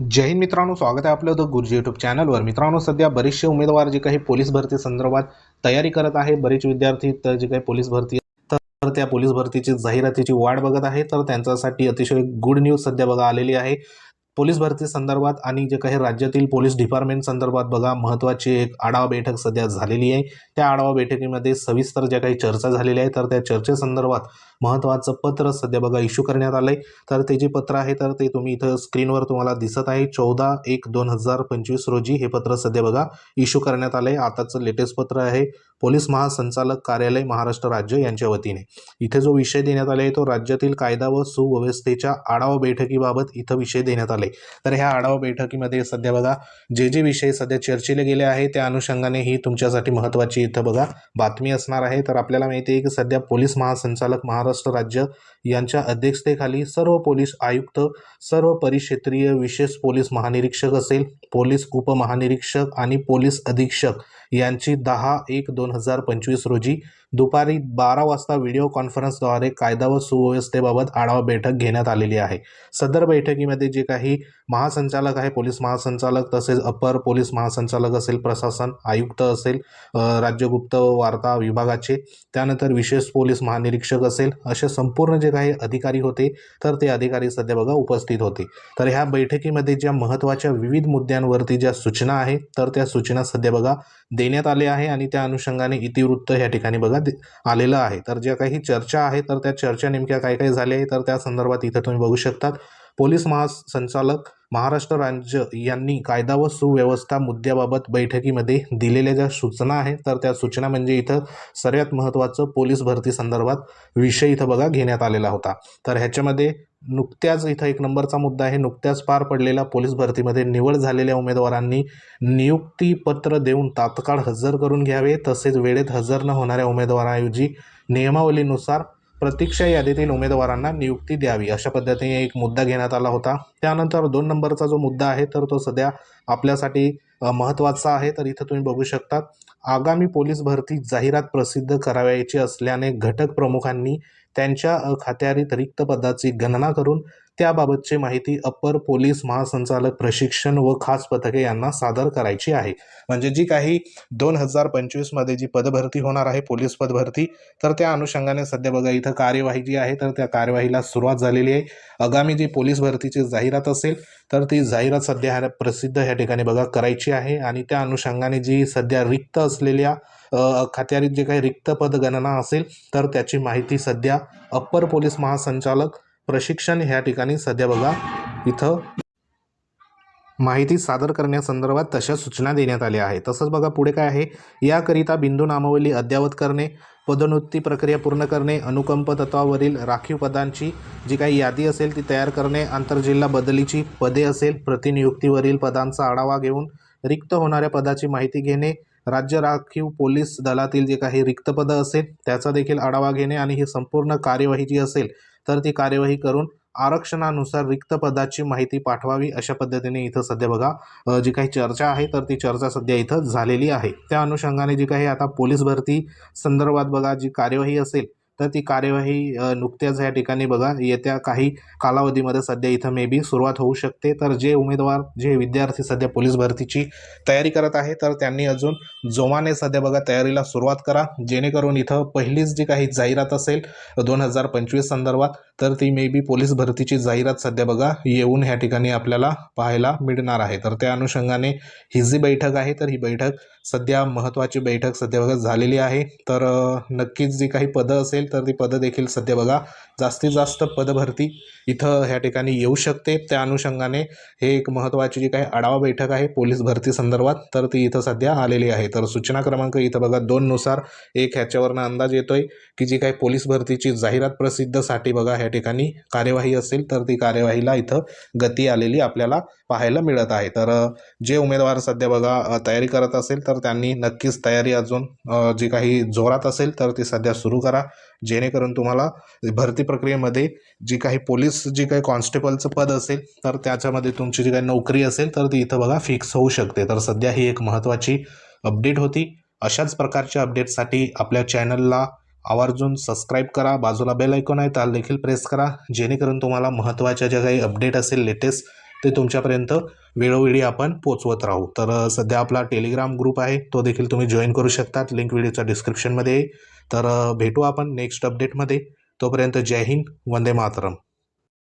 जय हिंद मित्रांनो स्वागत आहे आपलं द गुरुजी युट्यूब चॅनलवर मित्रांनो सध्या बरेचसे उमेदवार जे काही पोलीस भरती संदर्भात तयारी करत आहे बरेच विद्यार्थी तर जे काही पोलीस भरती तर त्या पोलीस भरतीची जाहिरातीची वाट बघत आहे तर त्यांच्यासाठी अतिशय गुड न्यूज सध्या बघा आलेली आहे. पोलीस भरती संदर्भात आणि जे काही राज्यातील पोलीस डिपार्टमेंट संदर्भात बघा महत्त्वाची एक आढावा बैठक सध्या झालेली आहे. त्या आढावा बैठकीमध्ये सविस्तर ज्या काही चर्चा झालेल्या आहे तर त्या चर्चेसंदर्भात महत्त्वाचं पत्र सध्या बघा इश्यू करण्यात आलं आहे तर ते जे पत्र आहे तर ते तुम्ही इथं स्क्रीनवर तुम्हाला दिसत आहे. चौदा एक दोन हजार पंचवीस रोजी हे पत्र सध्या बघा इश्यू करण्यात आलं आहे आताचं लेटेस्ट पत्र आहे पोलीस महासंचालक कार्यालय महाराष्ट्र राज्य यांच्या वतीने. इथे जो विषय देण्यात आला आहे तो राज्यातील कायदा व सुव्यवस्थेच्या आढावा बैठकीबाबत इथं विषय देण्यात आले तर ह्या आढावा बैठकीमध्ये सध्या बघा जे जे विषय सध्या चर्चेले गेले आहे त्या अनुषंगाने ही तुमच्यासाठी महत्त्वाची इथं बघा बातमी असणार आहे. तर आपल्याला माहिती आहे की सध्या पोलीस महासंचालक महाराष्ट्र राज्य यांच्या अध्यक्षतेखाली सर्व पोलीस आयुक्त सर्व परिक्षेत्रीय विशेष पोलीस महानिरीक्षक असेल पोलीस उपमहानिरीक्षक आणि पोलीस अधीक्षक यांची दहा एक दोन हजार पंचवीस रोजी दुपारी बारा वाजता व्हिडिओ कॉन्फरन्सद्वारे कायदा व सुव्यवस्थेबाबत आढावा बैठक घेण्यात आलेली आहे. सदर बैठकीमध्ये जे काही महासंचालक आहे पोलीस महासंचालक तसेच अपर पोलीस महासंचालक असेल प्रशासन आयुक्त असेल राज्यगुप्त वार्ता विभागाचे त्यानंतर विशेष पोलीस महानिरीक्षक असेल असे संपूर्ण जे काही अधिकारी होते तर ते अधिकारी सध्या बघा उपस्थित होते. तर ह्या बैठकीमध्ये ज्या महत्त्वाच्या विविध मुद्द्यांवरती ज्या सूचना आहे तर त्या सूचना सध्या बघा देण्यात आल्या आहे आणि त्या अनुषंगाने इतिवृत्त ह्या ठिकाणी बघा आलेलं आहे. तर ज्या काही चर्चा आहे तर त्या चर्चा नेमक्या काय काय झाल्या आहे तर त्या संदर्भात इथं तुम्ही बघू शकतात. पोलीस महासंचालक महाराष्ट्र राज्य यांनी कायदा व सुव्यवस्था मुद्द्याबाबत बैठकीमध्ये दिलेल्या ज्या सूचना आहेत तर त्या सूचना म्हणजे इथं सर्वात महत्त्वाचं पोलीस भरती संदर्भात विषय इथं बघा घेण्यात आलेला होता. तर ह्याच्यामध्ये नुकत्याच इथं एक नंबरचा मुद्दा आहे नुकत्याच पार पडलेल्या पोलीस भरतीमध्ये निवड झालेल्या उमेदवारांनी नियुक्तीपत्र देऊन तात्काळ हजर करून घ्यावे तसेच वेळेत हजर न होणाऱ्या उमेदवाराऐवजी नियमावलीनुसार प्रतीक्षा यादीतील उमेदवारांना नियुक्ती द्यावी अशा पद्धतीने एक मुद्दा घेण्यात आला होता. त्यानंतर दोन नंबरचा जो मुद्दा आहे तर तो सध्या आपल्यासाठी महत्त्वाचा आहे. तर इथं तुम्ही बघू शकता आगामी पोलीस भरती जाहिरात प्रसिद्ध करावयाची असल्याने घटक प्रमुखांनी त्यांच्या अखत्यारीत खात्यारीत रिक्त पदाची गणना करून त्याबाबतची माहिती अप्पर पोलीस महासंचालक प्रशिक्षण व खास पथके यांना सादर करायची आहे. म्हणजे जी काही दोन हजार पंचवीसमध्ये जी पदभरती होणार आहे पोलीस पदभरती तर त्या अनुषंगाने सध्या बघा इथं कार्यवाही जी आहे तर त्या कार्यवाहीला सुरुवात झालेली आहे. आगामी जी पोलीस भरतीची जाहिरात असेल तर ती जाहिरात सध्या ह्या प्रसिद्ध ह्या ठिकाणी बघा करायची आहे. आणि त्या अनुषंगाने जी सध्या रिक्त असलेल्या खात्यारीत जे काही रिक्त पद गणना असेल तर त्याची माहिती सध्या अप्पर पोलीस महासंचालक प्रशिक्षण ह्या ठिकाणी सध्या बघा इथं माहिती सादर करण्यासंदर्भात तशा सूचना देण्यात आल्या आहेत. तसंच बघा पुढे काय आहे? याकरिता बिंदू नामावली अद्ययावत करणे पदोन्नती प्रक्रिया पूर्ण करणे अनुकंप तत्वावरील राखीव पदांची जी काही यादी असेल ती तयार करणे आंतरजिल्हा बदलीची पदे असेल प्रतिनियुक्तीवरील पदांचा आढावा घेऊन रिक्त होणाऱ्या पदाची माहिती घेणे राज्य राखीव पोलीस दलातील जे काही रिक्त पदं असेल त्याचा देखील आढावा घेणे आणि ही संपूर्ण कार्यवाही जी असेल तर ती कार्यवाही करून आरक्षणानुसार रिक्त पदाची माहिती पाठवावी अशा पद्धतीने इथं सध्या बघा जी काही चर्चा आहे तर ती चर्चा सध्या इथं झालेली आहे. त्या अनुषंगाने जी काही आता पोलीस भरती संदर्भात बघा जी कार्यवाही असेल तर ती कार्यवाही नुकत्याच या ठिकाणी बघा येत्या काही कालावधीमध्ये सध्या इथं मे बी सुरुवात होऊ शकते. तर जे उमेदवार जे विद्यार्थी सध्या पोलीस भरतीची तयारी करत आहे तर त्यांनी अजून जोमाने सध्या बघा तयारीला सुरुवात करा. जेणेकरून इथं पहिलीच जी काही जाहिरात असेल दोन हजार पंचवीस संदर्भात तर ती मे बी पोलीस भरतीची जाहिरात सध्या बघा येऊन ह्या ठिकाणी आपल्याला पाहायला मिळणार आहे. तर त्या अनुषंगाने ही जी बैठक आहे तर ही बैठक सध्या महत्त्वाची बैठक सध्या बघा झालेली आहे. तर नक्कीच जी काही पदं असेल तर ती पदं देखील सध्या बघा जास्तीत जास्त पदभरती इथं ह्या ठिकाणी येऊ शकते. त्या अनुषंगाने हे एक महत्त्वाची जी काही आढावा बैठक आहे पोलीस भरती संदर्भात तर ती इथं सध्या आलेली आहे. तर सूचना क्रमांक इथं बघा दोननुसार एक ह्याच्यावरनं अंदाज येतोय की जी काही पोलीस भरतीची जाहिरात प्रसिद्धसाठी बघा ह्या ठिकाणी कार्यवाही असेल तर ती कार्यवाहीला इथं गती आलेली आपल्याला पाहायला मिळत आहे. तर जे उमेदवार सध्या बघा तयारी करत असेल तर त्यांनी नक्कीच तयारी अजून जी काही जोरात असेल तर ती सध्या सुरू करा. जेणेकरून तुम्हाला भरती प्रक्रियेमध्ये जी काही पोलीस जी काही कॉन्स्टेबलचं पद असेल तर त्याच्यामध्ये तुमची जी काही नोकरी असेल तर ती इथं बघा फिक्स होऊ शकते. तर सध्या ही एक महत्त्वाची अपडेट होती. अशाच प्रकारच्या अपडेटसाठी आपल्या चॅनलला आवर्जून सबस्क्राईब करा बाजूला बेल ऐकून आहे त्याला देखील प्रेस करा. जेणेकरून तुम्हाला महत्त्वाच्या ज्या काही अपडेट असेल लेटेस्ट ते तुमच्यापर्यंत वेळोवेळी आपण पोचवत राहू. तर सध्या आपला टेलिग्राम ग्रुप आहे तो देखील तुम्ही जॉईन करू शकतात. लिंक व्हिडिओच्या डिस्क्रिप्शनमध्ये तर भेटू आपण नेक्स्ट अपडेटमध्ये तोपर्यंत जय हिंद वंदे मातरम.